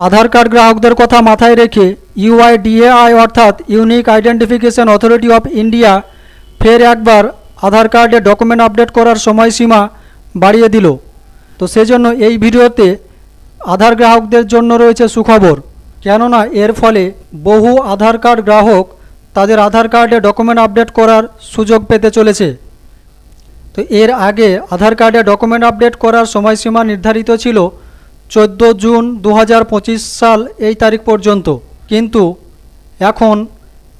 আধার card গ্রাহকদের কথা মাথায় রেখে ইউআইডিএআই অর্থাৎ unique identification authority of India ফের একবার আধার কার্ডে ডকুমেন্ট আপডেট করার সময়সীমা বাড়িয়ে দিল। তো সেজন্য এই ভিডিওতে আধার গ্রাহকদের জন্য রয়েছে সুখবর। কেননা এর ফলে বহু আধার কার্ড গ্রাহক তাদের আধার কার্ডে ডকুমেন্ট আপডেট করার সুযোগ পেতে চলেছে। তো এর আগে আধার কার্ডে ডকুমেন্ট আপডেট করার সময়সীমা নির্ধারিত ছিল চোদ্দ জুন দু হাজার পঁচিশ সাল এই তারিখ পর্যন্ত। কিন্তু এখন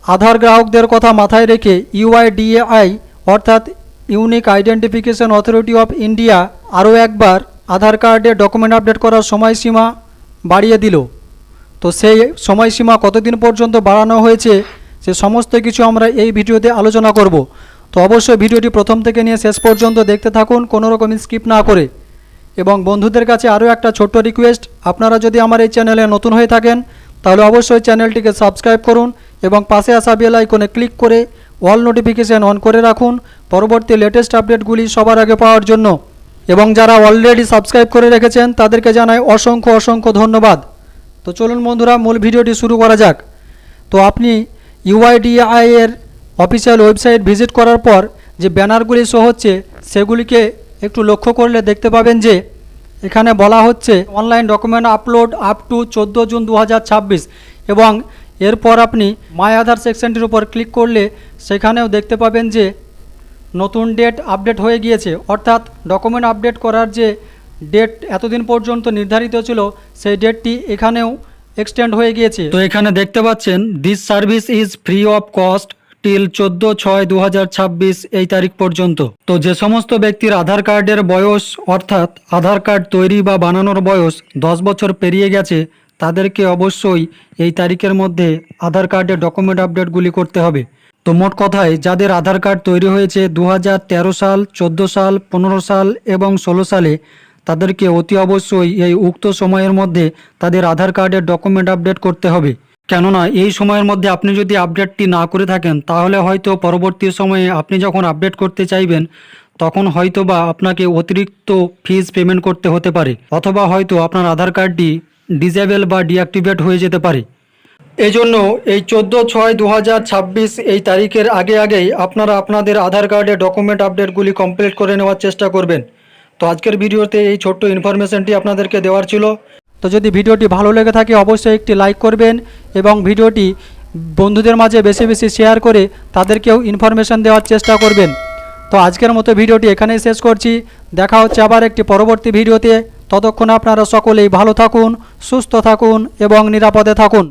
আধার গ্রাহকদের কথা মাথায় রেখে ইউআইডিএআই অর্থাৎ unique identification authority of India, আরও একবার আধার কার্ডে ডকুমেন্ট আপডেট করার সময়সীমা বাড়িয়ে দিল। তো সেই সময়সীমা কতদিন পর্যন্ত বাড়ানো হয়েছে, সে সমস্ত কিছু আমরা এই ভিডিওতে আলোচনা করব। তো অবশ্যই ভিডিওটি প্রথম থেকে নিয়ে শেষ পর্যন্ত দেখতে থাকুন, কোনো রকম স্কিপ না করে। এবং বন্ধুদের কাছে আরও একটা ছোট্ট রিকোয়েস্ট আপনারা যদি আমার এই চ্যানেলে নতুন হয়ে থাকেন, তাহলে অবশ্যই চ্যানেলটিকে সাবস্ক্রাইব করুন এবং পাশে আসা বেল আইকনে ক্লিক করে অল নোটিফিকেশান অন করে রাখুন। পরবর্তী লেটেস্ট আপডেটগুলি সবার আগে পাওয়ার জন্য। এবং যারা অলরেডি সাবস্ক্রাইব করে রেখেছেন, তাদেরকে জানাই অসংখ্য অসংখ্য ধন্যবাদ। তো চলুন বন্ধুরা, মূল ভিডিওটি শুরু করা যাক। তো আপনি ইউআইডিআই এর অফিসিয়াল ওয়েবসাইট ভিজিট করার পর যে ব্যানারগুলি শো হচ্ছে, সেগুলিকে একটু লক্ষ্য করলে দেখতে পাবেন যে এখানে বলা হচ্ছে online document upload up to চোদ্দ জুন দু হাজার ছাব্বিশ এবং এরপর আপনি মাই আধার সেকশনটির উপর ক্লিক করলে সেখানেও দেখতে পাবেন যে নতুন ডেট আপডেট হয়ে গিয়েছে। অর্থাৎ ডকুমেন্ট আপডেট করার যে ডেট এতদিন পর্যন্ত নির্ধারিত ছিল, সেই ডেটটি এখানেও এক্সটেন্ড হয়ে গিয়েছে। তো এখানে দেখতে পাচ্ছেন this service is free of cost till চোদ্দ ছয় দু এই তারিখ পর্যন্ত। তো যে সমস্ত ব্যক্তির আধার কার্ডের বয়স, অর্থাৎ আধার কার্ড তৈরি বা বানানোর বয়স দশ বছর পেরিয়ে গেছে, তাদেরকে অবশ্যই এই তারিখের মধ্যে আধার কার্ডের ডকুমেন্ট আপডেটগুলি করতে হবে। তো মোট কথায়, যাদের আধার কার্ড তৈরি হয়েছে দু হাজার তেরো সাল, চোদ্দ সাল, পনেরো সাল এবং ষোলো সালে, তাদেরকে অতি অবশ্যই এই উক্ত সময়ের মধ্যে তাদের আধার কার্ডের ডকুমেন্ট আপডেট করতে হবে। কেননা এই সময়ের মধ্যে আপনি যদি আপডেটটি না করে থাকেন, তাহলে হয়তো পরবর্তী সময়ে আপনি যখন আপডেট করতে চাইবেন, তখন হয়তো বা আপনাকে অতিরিক্ত ফিজ পেমেন্ট করতে হতে পারে, অথবা হয়তো আপনার আধার কার্ডটি ডিজেবল বা ডিঅ্যাক্টিভেট হয়ে যেতে পারে। এজন্য এই চোদ্দ ছয় দু এই তারিখের আগে আগেই আপনারা আপনাদের আধার কার্ডে ডকুমেন্ট আপডেটগুলি কমপ্লিট করে নেওয়ার চেষ্টা করবেন। তো আজকের ভিডিওতে এই ছোট্ট ইনফরমেশনটি আপনাদেরকে দেওয়ার ছিল। তো যদি ভিডিওটি ভালো লেগে থাকে, অবশ্যই একটি লাইক করবেন। এবং ভিডিওটি বন্ধুদের মাঝে বেশি বেশি শেয়ার করে তাদেরকেও ইনফরমেশান দেওয়ার চেষ্টা করবেন। তো আজকের মতো ভিডিওটি এখানেই শেষ করছি। দেখা হচ্ছে আবার একটি পরবর্তী ভিডিওতে। ততক্ষণ আপনারা সকলেই ভালো থাকুন, সুস্থ থাকুন এবং নিরাপদে থাকুন।